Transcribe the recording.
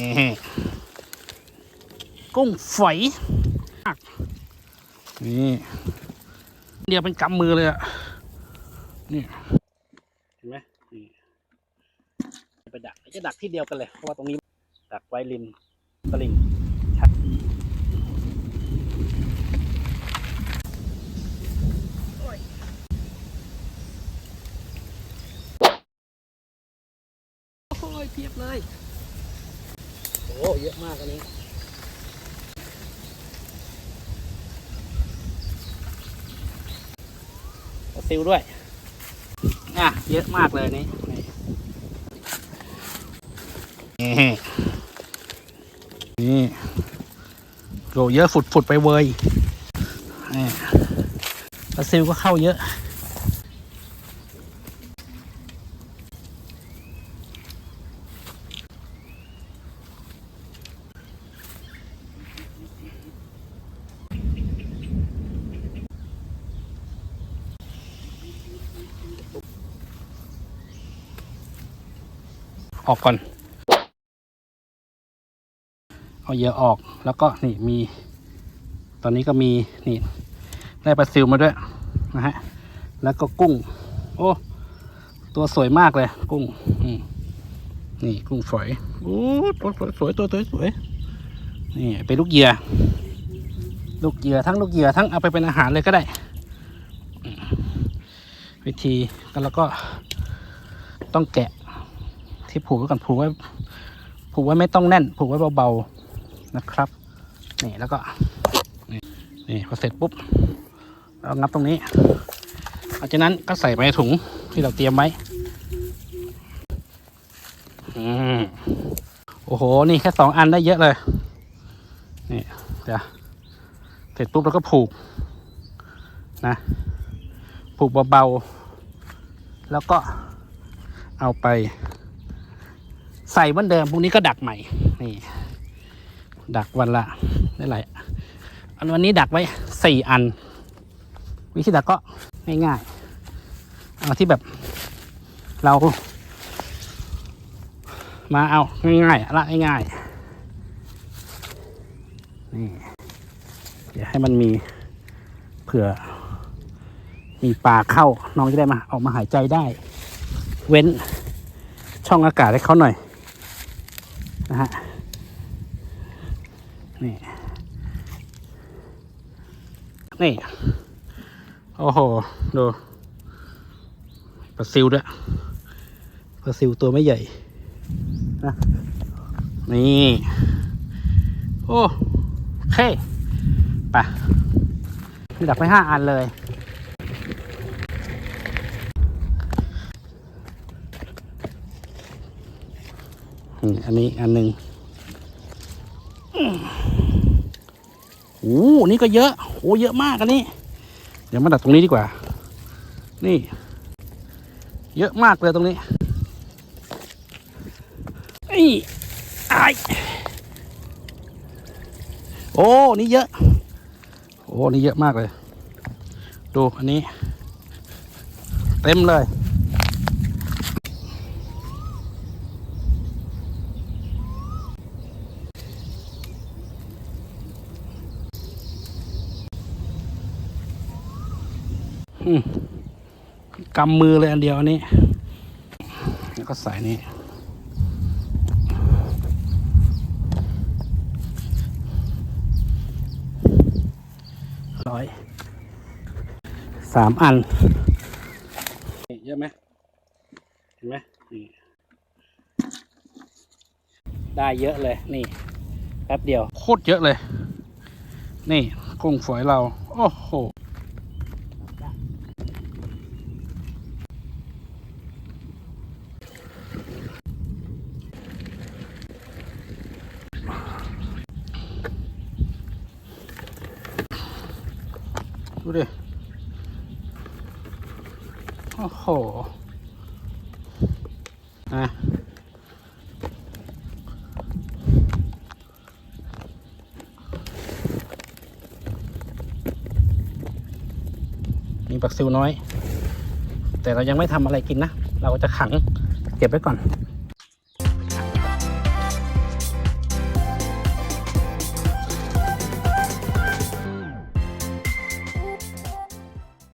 นี่กุ้งฝอยนี่เดียวเป็นกำมือเลยอะนี่ เห็นไหมนี่ไปดักจะดักที่เดียวกันเลย เพราะว่าตรงนี้ ดักไว้ริมตลิ่งชัดโอ้ยเพียบเลย โอ้เยอะมากอันนี้ปลาซิลด้วย อะ เยอะมากเลยนี่นี่นี่โหเยอะฝุดฝุดๆไปเวยนี่ปลาซิลก็เข้าเยอะ ออกก่อน เอาเหยื่อออกแล้วก็นี่มี ตอนนี้ก็มีนี่ได้ปลาซิวมาด้วยนะฮะแล้วก็กุ้ง โอ้ตัวสวยมากเลย กุ้งนี่กุ้งฝอยโอ้ตัวสวยสวยตัวสวยสวยนี่เป็นลูกเหยื่อลูกเหยื่อทั้งลูกเหยื่อทั้งเอาไปเป็นอาหารเลยก็ได้ วิธีแล้วก็ต้องแกะ ที่ผูกไว้ก่อนผูกไว้ผูกไว้ไม่ต้องแน่น ผูกไว้เบาๆนะครับนี่แล้วก็นี่นี่พอเสร็จปุ๊บเรางับตรงนี้หลังจากนั้นก็ใส่ไปในถุงที่เราเตรียมไว้อืมโอ้โห นี่แค่สองอันได้เยอะเลย นี่เดี๋ยวเสร็จปุ๊บแล้วก็ผูกนะ ผูกเบาๆ แล้วก็เอาไป ใส่เหมือนเดิมพรุ่งนี้ก็ดักใหม่นี่ ดักวันละได้หลายอันวันนี้ดักไว้สี่อัน วิธีดักก็ง่ายๆเอาที่แบบเรา มาเอาง่ายๆละง่ายๆนี่เดี๋ยวให้มันมีเผื่อ มีปลาเข้าน้องจะได้มาออกมาหายใจได้ เว้นช่องอากาศให้เขาหน่อย นะฮะนี่นี่โอ้โห ดูปลาซิวด้วยปลาซิวตัวไม่ใหญ่นะนี่โอ้โอเคไปนี่ดักไปห้าอันเลย อันนี้อันหนึ่งโอ้นี่ก็เยอะโอ้เยอะมากอันนี้ เดี๋ยวมาดักตรงนี้ดีกว่า นี่ เยอะมากเลยตรงนี้ไอ้ไอโอ้นี่เยอะ โอ้นี่เยอะมากเลย ดูอันนี้ เต็มเลย กำมือเลยอันเดียวอันนี้ แล้วก็ใส่นี่ร้อยสามอันนี่เยอะไหมเห็นไหมนี่ได้เยอะเลยนี่แป๊บเดียว โคตรเยอะเลย นี่กุ้งฝอยเรา โอ้โห ดูดิ โอ้โหอะมีปักซิวน้อย แต่เรายังไม่ทำอะไรกินนะ เราจะขังเก็บไว้ก่อน